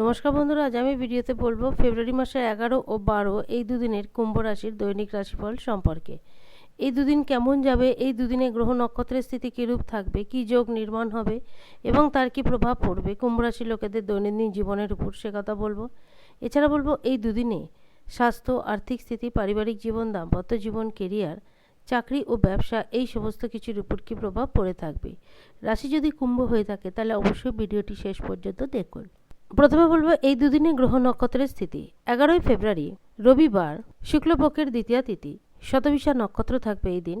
নমস্কার বন্ধুরা, আজ আমি ভিডিওতে বলব ফেব্রুয়ারি মাসের এগারো ও বারো এই দুদিনের কুম্ভ রাশির দৈনিক রাশিফল সম্পর্কে। এই দুদিন কেমন যাবে, এই দুদিনে গ্রহ নক্ষত্রের স্থিতি কীরূপ থাকবে, কী যোগ নির্মাণ হবে এবং তার কী প্রভাব পড়বে, কুম্ভ রাশির লোকেদের দৈনন্দিন জীবনের উপর সে কথা বলব। এছাড়া বলব এই দুদিনে স্বাস্থ্য, আর্থিক স্থিতি, পারিবারিক জীবন, দাম্পত্য জীবন কেরিয়ার চাকরি ও ব্যবসা এই সমস্ত কিছুর উপর কী প্রভাব পড়ে থাকবে। রাশি যদি কুম্ভ হয়ে থাকে তাহলে অবশ্যই ভিডিওটি শেষ পর্যন্ত দেখুন। প্রথমে বলব এই দুদিনে গ্রহ নক্ষত্রের স্থিতি। এগারোই ফেব্রুয়ারি, রবিবার, শুক্লপক্ষের দ্বিতীয় তিথি। শতবিশা নক্ষত্র থাকবে এই দিন।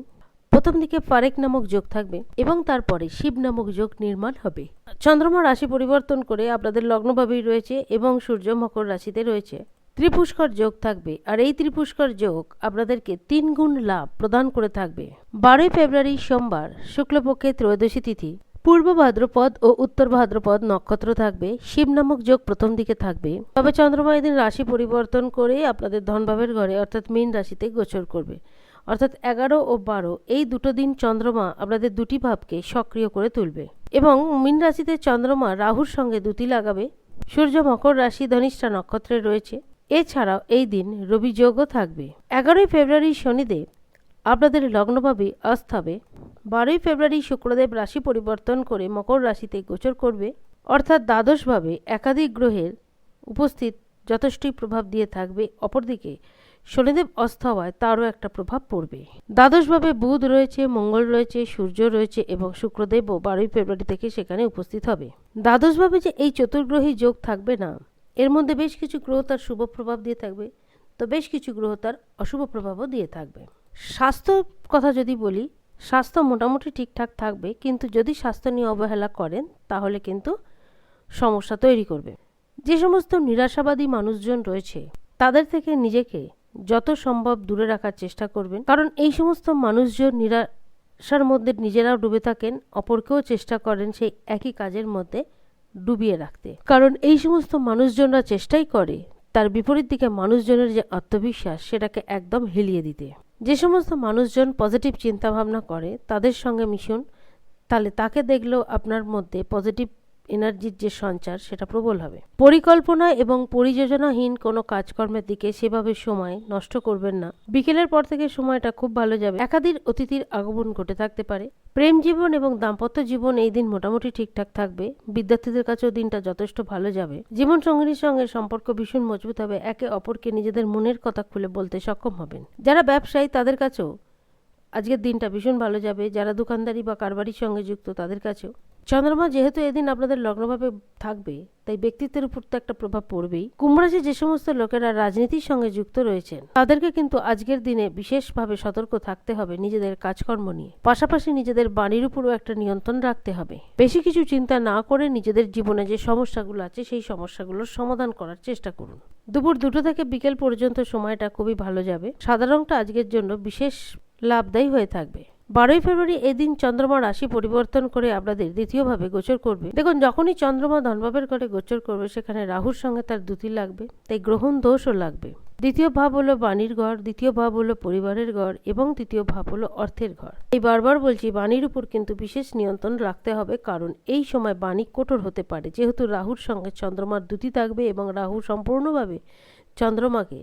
প্রথম দিকে ফারেক নামক যোগ থাকবে এবং তারপরে শিব নামক যোগ নির্মাণ হবে। চন্দ্রমা রাশি পরিবর্তন করে আপনাদের লগ্নভাবেই রয়েছে এবং সূর্য মকর রাশিতে রয়েছে। ত্রিপুষ্কর যোগ থাকবে আর এই ত্রিপুষ্কর যোগ আপনাদেরকে তিন গুণ লাভ প্রদান করে থাকবে। বারোই ফেব্রুয়ারি সোমবার শুক্লপক্ষে ত্রয়োদশী তিথি। পূর্ব ভাদ্রপদ ও উত্তর ভাদ্রপদ নক্ষত্র থাকবে, শিব নামক যোগ প্রথম দিকে থাকবে। তবে চন্দ্রমা এদিন রাশি পরিবর্তন করে আপনাদের ধনভাবের ঘরে, অর্থাৎ মীন রাশিতে গোচর করবে। অর্থাৎ এগারো ও বারো, এই দুটো দিন চন্দ্রমা আপনাদের দুটি ভাবকে সক্রিয় করে তুলবে। এবং মীন রাশিতে চন্দ্রমা রাহুর সঙ্গে দুটি লাগাবে। সূর্য, মকর রাশি, ধনিষ্ঠা নক্ষত্রে রয়েছে। এছাড়াও এই দিন রবি যোগও থাকবে। এগারোই ফেব্রুয়ারি শনিদেব আপনাদের লগ্নভাবে অস্ত হবে বারোই ফেব্রুয়ারি শুক্রদেব রাশি পরিবর্তন করে মকর রাশিতে গোচর করবে। অর্থাৎ দ্বাদশভাবে একাধিক গ্রহের উপস্থিত যথেষ্টই প্রভাব দিয়ে থাকবে। অপরদিকে শনিদেব অস্ত হওয়ায় তারও একটা প্রভাব পড়বে। দ্বাদশভাবে বুধ রয়েছে, মঙ্গল রয়েছে, সূর্য রয়েছে এবং শুক্রদেবও বারোই ফেব্রুয়ারি থেকে সেখানে উপস্থিত হবে। দ্বাদশভাবে যে এই চতুর্গ্রহী যোগ থাকবে না, এর মধ্যে বেশ কিছু গ্রহ তার শুভ প্রভাব দিয়ে থাকবে। তো বেশ কিছু গ্রহ তার অশুভ প্রভাবও দিয়ে থাকবে। স্বাস্থ্য কথা যদি বলি স্বাস্থ্য মোটামুটি ঠিকঠাক থাকবে, কিন্তু যদি স্বাস্থ্য নিয়ে অবহেলা করেন, তাহলে কিন্তু সমস্যা তৈরি করবে। যে সমস্ত নিরাশাবাদী মানুষজন রয়েছে, তাদের থেকে নিজেকে যত সম্ভব দূরে রাখার চেষ্টা করবেন। কারণ এই সমস্ত মানুষজন নিরাশার মধ্যে নিজেরাও ডুবে থাকেন, অপরকেও চেষ্টা করেন সেই একই কাজের মধ্যে ডুবিয়ে রাখতে। কারণ এই সমস্ত মানুষজনরা চেষ্টাই করে, তার বিপরীত দিকে মানুষজনের যে আত্মবিশ্বাস, সেটাকে একদম হেলিয়ে দিতে। যে সমস্ত মানুষজন পজিটিভ চিন্তাভাবনা করে, তাদের সঙ্গে মিশুন। তাহলে তাকে দেখলেও আপনার মধ্যে পজিটিভ এনার্জির যে সঞ্চার, সেটা প্রবল হবে। পরিকল্পনা এবং পরিযোজনাহীন কোনো কাজকর্মের দিকে সেভাবে সময় নষ্ট করবেন না। বিকেলের পর থেকে সময়টা খুব ভালো যাবে। একাধিক অতিথির আগমন ঘটে থাকতে পারে। প্রেম জীবন এবং দাম্পত্য জীবন এই দিন মোটামুটি ঠিকঠাক থাকবে। বিদ্যার্থীদের কাছেও দিনটা যথেষ্ট ভালো যাবে। জীবন সঙ্গিনীর সঙ্গে সম্পর্ক ভীষণ মজবুত হবে। একে অপরকে নিজেদের মনের কথা খুলে বলতে সক্ষম হবেন। যারা ব্যবসায়ী, তাদের কাছেও আজকের দিনটা ভীষণ ভালো যাবে। যারা দোকানদারি বা কারবারির সঙ্গে যুক্ত, তাদের কাছেও। চন্দ্রমা যেহেতু এদিন আপনাদের লগ্নভাবে থাকবে, তাই ব্যক্তিত্বের উপর তো একটা প্রভাব পড়বেই। কুম্ভরাশি যে সমস্ত লোকেরা রাজনীতির সঙ্গে যুক্ত রয়েছেন, তাদেরকে কিন্তু আজকের দিনে বিশেষভাবে সতর্ক থাকতে হবে নিজেদের কাজকর্ম নিয়ে। পাশাপাশি নিজেদের বাণীর উপরও একটা নিয়ন্ত্রণ রাখতে হবে। বেশি কিছু চিন্তা না করে নিজেদের জীবনে যে সমস্যাগুলো আছে, সেই সমস্যাগুলোর সমাধান করার চেষ্টা করুন। দুপুর দুটো থেকে বিকেল পর্যন্ত সময়টা খুবই ভালো যাবে। সাদা রংটা আজকের জন্য বিশেষ লাভদায়ী হয়ে থাকবে। বারোই ফেব্রুয়ারি এদিন চন্দ্রমা রাশি পরিবর্তন করে আপনাদের দ্বিতীয়ভাবে গোচর করবে। দেখুন, যখনই চন্দ্রমা ধনভাবের ঘরে গোচর করবে, সেখানে রাহুর সঙ্গে তার দুটি লাগবে, তাই গ্রহণ দোষও লাগবে। দ্বিতীয় ভাব হলো বাণীর ঘর, দ্বিতীয় ভাব হলো পরিবারের ঘর, এবং তৃতীয় ভাব হলো অর্থের ঘর। এই বারবার বলছি, বাণীর উপর কিন্তু বিশেষ নিয়ন্ত্রণ রাখতে হবে, কারণ এই সময় বাণী কঠোর হতে পারে। যেহেতু রাহুর সঙ্গে চন্দ্রমার দুটি থাকবে এবং রাহু সম্পূর্ণভাবে চন্দ্রমাকে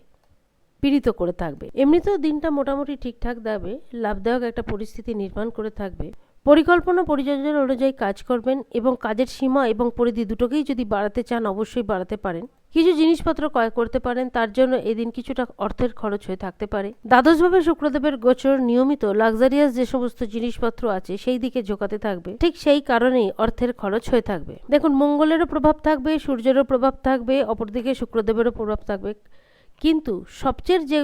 পীড়িত করে থাকবে। এমনিতেও দিনটা মোটামুটি ঠিকঠাক যাবে, লাভদায়ক একটা পরিস্থিতি নির্মাণ করে থাকবে। পরিকল্পনা পরিযোজনা অনুযায়ী কাজ করবেন এবং কাজের সীমা এবং পরিধি দুটোকেই যদি বাড়াতে চান, অবশ্যই বাড়াতে পারেন। কিছু জিনিসপত্র ক্রয় করতে পারেন, তার জন্য এদিন কিছুটা অর্থের খরচ হয়ে থাকতে পারে। দ্বাদশভাবে শুক্রদেবের গোচর নিয়মিত লাক্সারিয়াস যে সমস্ত জিনিসপত্র আছে, সেই দিকে ঝোঁকাতে থাকবে। ঠিক সেই কারণেই অর্থের খরচ হয়ে থাকবে। দেখুন, মঙ্গলেরও প্রভাব থাকবে, সূর্যেরও প্রভাব থাকবে, অপরদিকে শুক্রদেবেরও প্রভাব থাকবে। কিন্তু সবচেয়ে যে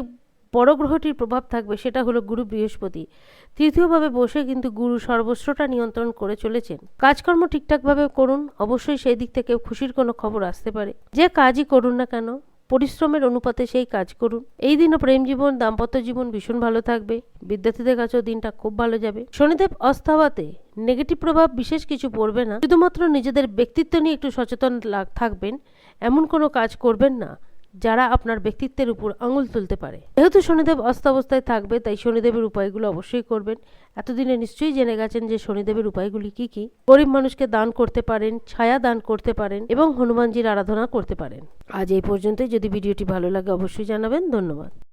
বড় গ্রহটির প্রভাব থাকবে সেটা হলো গুরু বৃহস্পতি। তৃতীয়ভাবে বসে কিন্তু গুরু সর্বস্বটা নিয়ন্ত্রণ করে চলেছেন। কাজকর্ম ঠিকঠাকভাবে করুন, অবশ্যই সেই দিক থেকে খুশির কোনো খবর আসতে পারে। যে কাজই করুন না কেন, পরিশ্রমের অনুপাতে সেই কাজ করুন। এই দিনও প্রেম জীবন, দাম্পত্য জীবন ভীষণ ভালো থাকবে। বিদ্যার্থীদের কাছেও দিনটা খুব ভালো যাবে। শনিদেব অস্থাবাতে নেগেটিভ প্রভাব বিশেষ কিছু পড়বে না। শুধুমাত্র নিজেদের ব্যক্তিত্ব নিয়ে একটু সচেতন থাকবেন। এমন কোনো কাজ করবেন না। যারা আপনার ব্যক্তিত্বের উপর আঙুল তুলতে পারে। যেহেতু শনিদেব অস্তাবস্থায় থাকবে, তাই শনিদেবের উপায়গুলো অবশ্যই করবেন। এতদিনে নিশ্চয়ই জেনে গেছেন যে শনিদেবের উপায়গুলি কি কি। গরিব মানুষকে দান করতে পারেন, ছায়া দান করতে পারেন এবং হনুমানজির আরাধনা করতে পারেন। আজ এই পর্যন্তই। যদি ভিডিওটি ভালো লাগে, অবশ্যই জানাবেন। ধন্যবাদ।